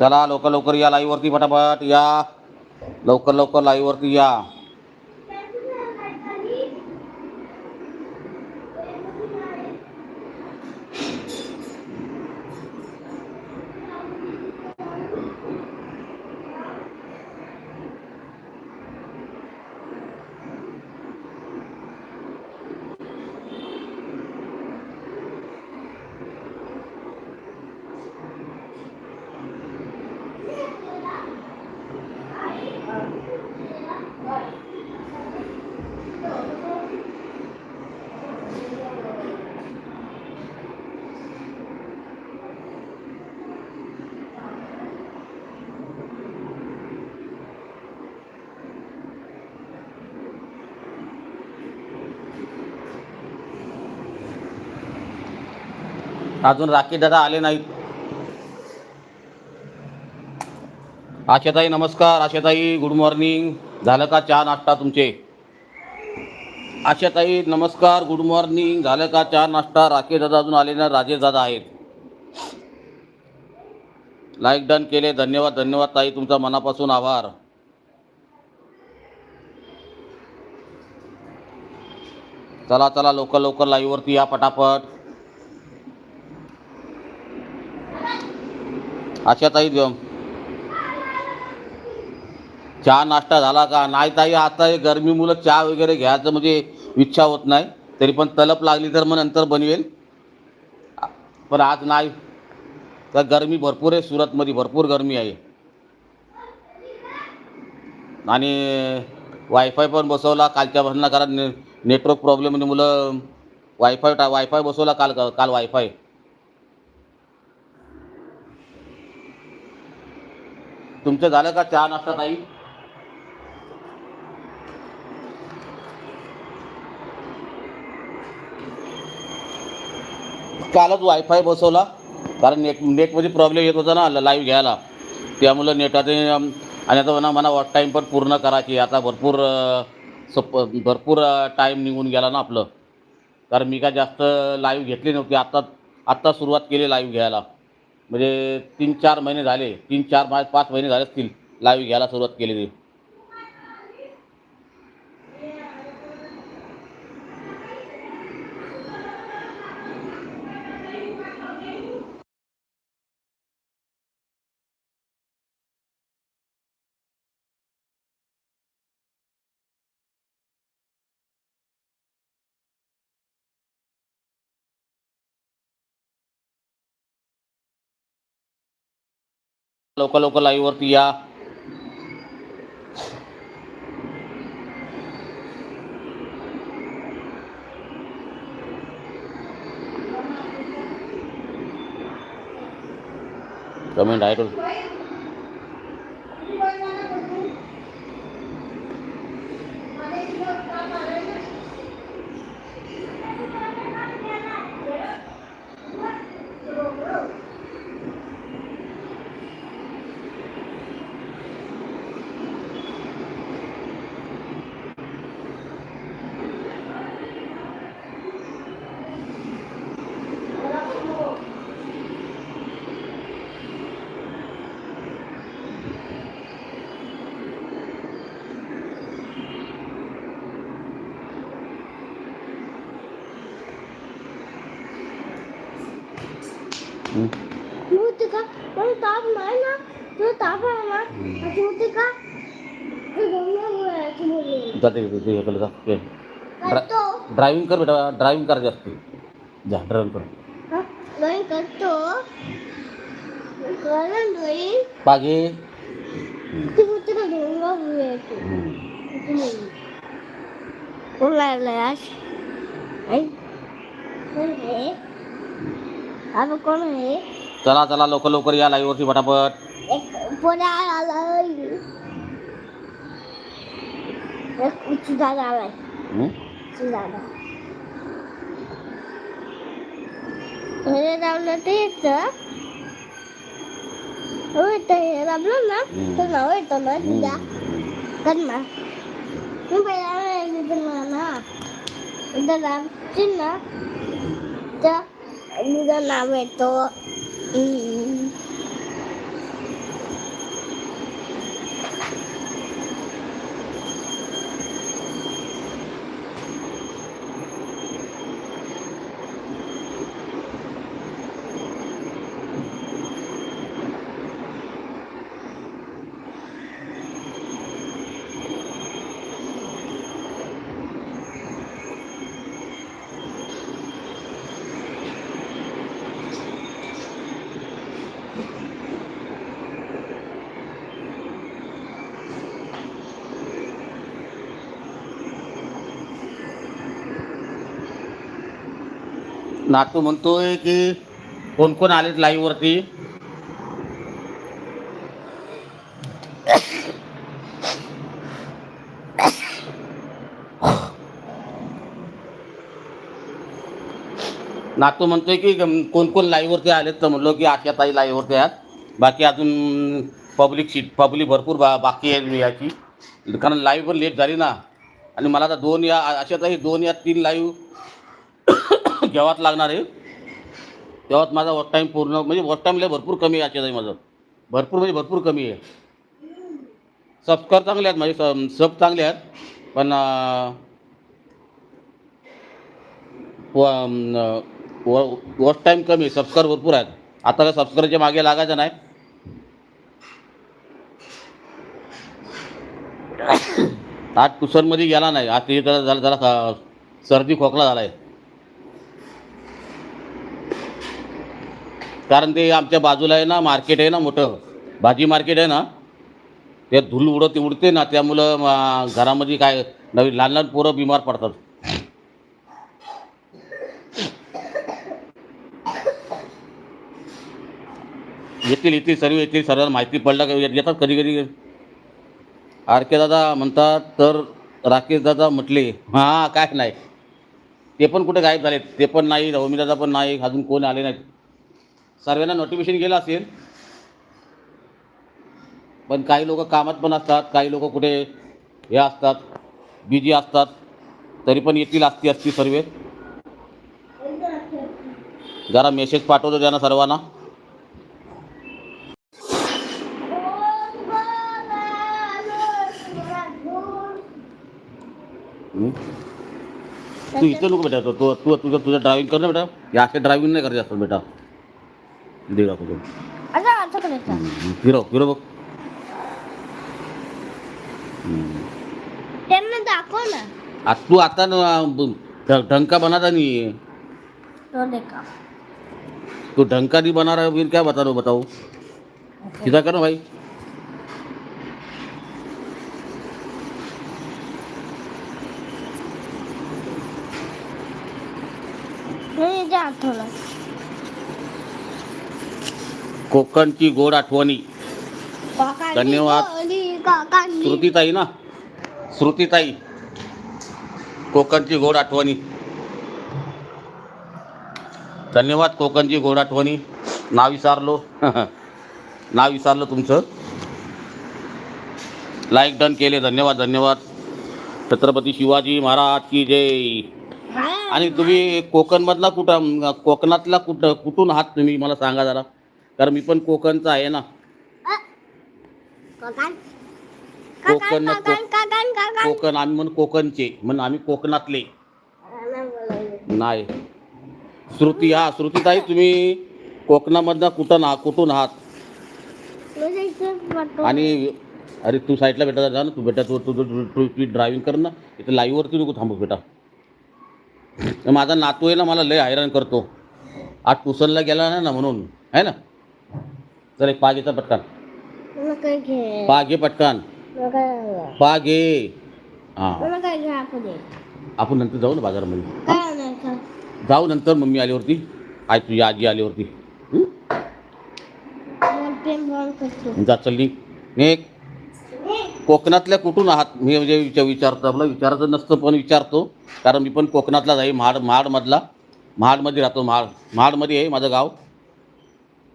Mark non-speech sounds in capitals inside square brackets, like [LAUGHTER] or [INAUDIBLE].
चला लवकर लवकर या लाईव्हवरती फटाफट या. लवकर लवकर लाईव्हवरती या. अजून राखी दादा आले नाहीत. आशाताई नमस्कार. आशाताई गुड मॉर्निंग झालं का चहा नाश्ता तुमचे? आशाताई नमस्कार. गुड मॉर्निंग झालं का चहा नाश्ता? राकेश दादा अजून आले ना राजेश दादा आहेत. लाईक डन केले. धन्यवाद धन्यवाद ताई. तुमचा मनापासून आभार. चला चला लवकर लवकर लाईव्हवरती या पटापट. आशाताई ताई चहा नाश्ता झाला का? नाही ताई आता हे गरमीमुळं चहा वगैरे घ्यायचं म्हणजे इच्छा होत नाही. तरी पण तलप लागली तर मग नंतर बनवेल. पण आज नाही. तर गरमी भरपूर आहे सुरतमध्ये भरपूर गरमी आहे. आणि वायफाय पण बसवला कालच्या भाषणाला कारण ने नेटवर्क प्रॉब्लेम म्हणजे मुलं वायफाय टा वायफाय बसवला काल काल वायफाय तुमचं झालं का चहा नाश्ता ताई? कालच वायफाय बसवला कारण नेट नेटमध्ये प्रॉब्लेम येत होता ना लाईव्ह घ्यायला. त्यामुळं नेटाचे आणि आता म्हणा मला वॉट टाईम पण पूर्ण करायची. आता भरपूर सप भरपूर टाईम निघून गेला ना आपलं. कारण मी काय जास्त लाईव्ह घेतली नव्हती. आत्ता आत्ता सुरुवात केली लाईव्ह घ्यायला. म्हणजे तीन चार महिने झाले तीन चार पाच पाच महिने झाले असतील. लाईव्ह घ्यायला सुरुवात केलेली. लवकर लवकर लाईव्हवरती या कमेंट आहे तो हं. होती का पण ताप नाही ना? तुला ताप आहे ना? अशी होती का दोन्ही गोळ्याची मुली जाते ते- ते इकडे जा. करतो ड्रायव्हिंग कर बेटा ड्रायव्हिंग करायची असते. जा ड्रायव्हिंग कर. हा, ड्रॉइंग करतो? करण ड्रॉइंग? पागे ती होती का दोन गोळ्याची हं. अशी मुली. कोण आई कोण आहे? चला चला लवकर लवकर या लाईव्हवरती फटाफट एक पोऱ्या आलाय. एक दादा आलाय. हं? दादा हे लावलं ते येतं. हो येतं हे लावलं ना? तर नाव येतं ना? तुझ्या हं. कर ना मी पहिला लिहिलं ना उद्या लावशील ना? तर तुझं नाव येतो हम्म. नातू म्हणतोय की कोण कोण आलेत लाईव्ह वरती? नातू म्हणतोय की कोण कोण लाईव्ह वरती आलेत तर म्हणलो की आशाताई लाईव्ह वरती आहेत. बाकी अजून पब्लिक सीट पब्लिक भरपूर बा बाकी आहे याची. कारण लाईव्ह पण लेट झाली ना. आणि मला आता दोन या अशा ताई दोन या तीन लाईव्ह घ्यावाच लागणार आहे. तेव्हाच माझा वॉच टाईम पूर्ण म्हणजे वॉच टाईमला भरपूर कमी आहे आशाताई माझं. भरपूर म्हणजे भरपूर कमी आहे. सबस्कार चांगले आहेत माझे सब सब चांगले आहेत. पण अं, वॉच टाईम कमी आहे. सबस्क्राईब भरपूर आहेत. आता काय सबस्क्राईबच्या मागे लागायचं नाही. आज कुसनमध्ये गेला नाही. आज ते जरा जरा सर्दी खोकला झाला आहे कारण ते आमच्या बाजूला आहे ना मार्केट आहे ना मोठं. भाजी मार्केट आहे ना ते धूल उडत उडते ना त्यामुळं घरामध्ये काय नवीन लहान लहान पोरं बिमार पडतात. येतील येतील सर्व येतील सर्वांना माहिती पडलं का येतात कधी कधी. आर के दादा म्हणतात तर राकेश दादा म्हटले हां काय नाही. ते पण कुठे गायब झालेत. ते पण नाही रवमी दादा पण नाही अजून कोण आले नाहीत. सर्वांना नोटिफिकेशन गेलं असेल. पण काही लोक कामात पण असतात काही लोक कुठे हे असतात बिजी असतात तरी पण येतील असती असती सर्वे. जरा मेसेज पाठवतो त्यांना सर्वांना. तू इथं नको बेटा तू तू तुझं तुझं ड्रायव्हिंग कर ना बेटा. या असे ड्रायव्हिंग नाही करत असतात बेटा. दे दाखवतो आता आता करायचं हं, फिरव फिरव बघ. त्यांना दाखव ना. आ, तू आता न- ब- ढ- ढंका बनाता नहीं है तो देखा तू ढंका नहीं बना रहा है फिर क्या बता रहा हो बताओ सीधा करो भाई. नाही ते आठवलं कोकणची गोड आठवणी. धन्यवाद. श्रुतीताई ना? श्रुतीताई. कोकणची गोड आठवणी. धन्यवाद कोकणची गोड आठवणी. नाव विचारलो [LAUGHS] नाव विचारलं तुमचं. लाईक डन केले. धन्यवाद धन्यवाद. छत्रपती शिवाजी महाराज की जय. आणि तुम्ही कोकणमधला कुठं कोकणातला कुठं कुठून आहात तुम्ही? मला सांगा जरा. कारण मी पण कोकणचा आहे ना. काकां कोकण? काकां नको. काकां काकां काकां कोकण आम्ही म्हणून कोकणचे. म्हणून आम्ही कोकणातले. नाही. श्रुती हा श्रुतीताई तुम्ही कोकणामधनं कुठं ना कुठून आहात? म्हणजे. आणि अरे तू साईडला बेटा जा ना तू बेटा तू तू ड्रायव्हिंग कर ना. इथं लाईव्हवरती नको थांबू बेटा माझा नातू आहे ना मला लय हैराण करतो. आज ट्युशनला गेला ना म्हणून. आहे ना? चल एक पा घेचा पटकान. काय घे. पा घे पटकान. काय पा घे हां. मला काय घे आपण नंतर जाऊ ना बाजारामध्ये. काय आणायचं जाऊ नंतर मम्मी आल्यावरती. आई तुझी आजी आल्यावरती. हं? मला पेन बॉल करतो. जा चल निघ. निघ. कोकणातल्या कुठून आहात? मी म्हणजे विचार विचारतो आपलं. विचारायचं नसतं पण विचारतो. कारण मी पण कोकणातलाच आहे महाड महाडमधला. महाडमध्ये राहतो महाड महाडमध्ये आहे माझं गाव.